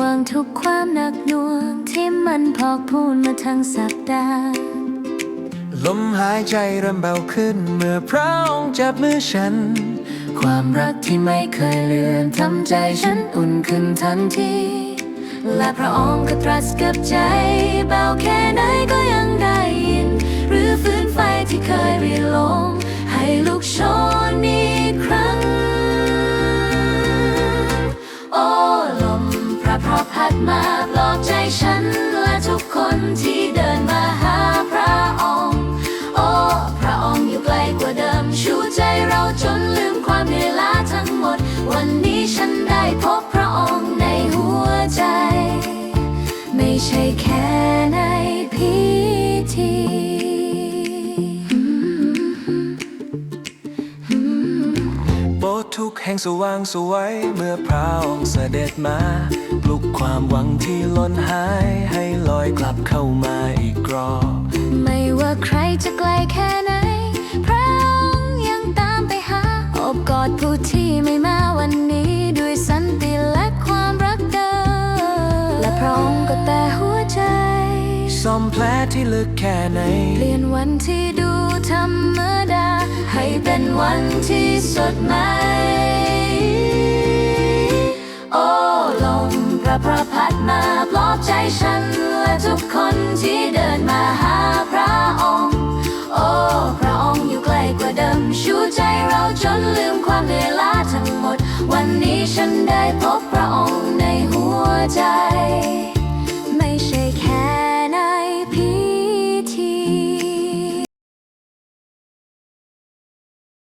วางทุกความหนักหน่วง ที่มันพอกพูนมาทั้งสัปดาห์ลมหายใจเริ่มเบาขึ้น เมื่อพระองค์จับมือฉัน ความรักที่ไม่เคยเลือนทำใจฉันอุ่นขึ้นทันที และพระองค์ก็ตรัสกับใจเบาแค่ไหนก็ยัง มาปลอบใจฉันและทุกคนที่เดินมาหาพระองค์ โอ้พระองค์อยู่ไกลกว่าเดิมชูใจเราจนลืมความเหนื่อยล้าทั้งหมด วันนี้ฉันได้พบพระองค์ในหัวใจ ไม่ใช่แค่ในพิธีโปรดทุกแห่งสว่างสวยเมื่อพระองค์เสด็จมา ลุกความหวังที่ล้นหาย ให้ลอยกลับเข้ามาอีกรอบไม่ว่าใครจะไกลแค่ไหน พระองค์ยังตามไปหาอบกอดผู้ที่ไม่มาวันนี้ด้วยสันติและความรักเดิมและพระองค์ก็แต่หัวใจซ่อมแผลที่ลึกแค่ไหน เปลี่ยนวันที่ดูธรรมดา ให้เป็นวันที่สดใหม่ ที่เดินมาหาพระองค์ โอ้พระองค์อยู่ใกล้กว่าเดิม ชูใจเราจนลืมความเหนื่อยล้าทั้งหมด วันนี้ฉันได้พบพระองค์ในหัวใจ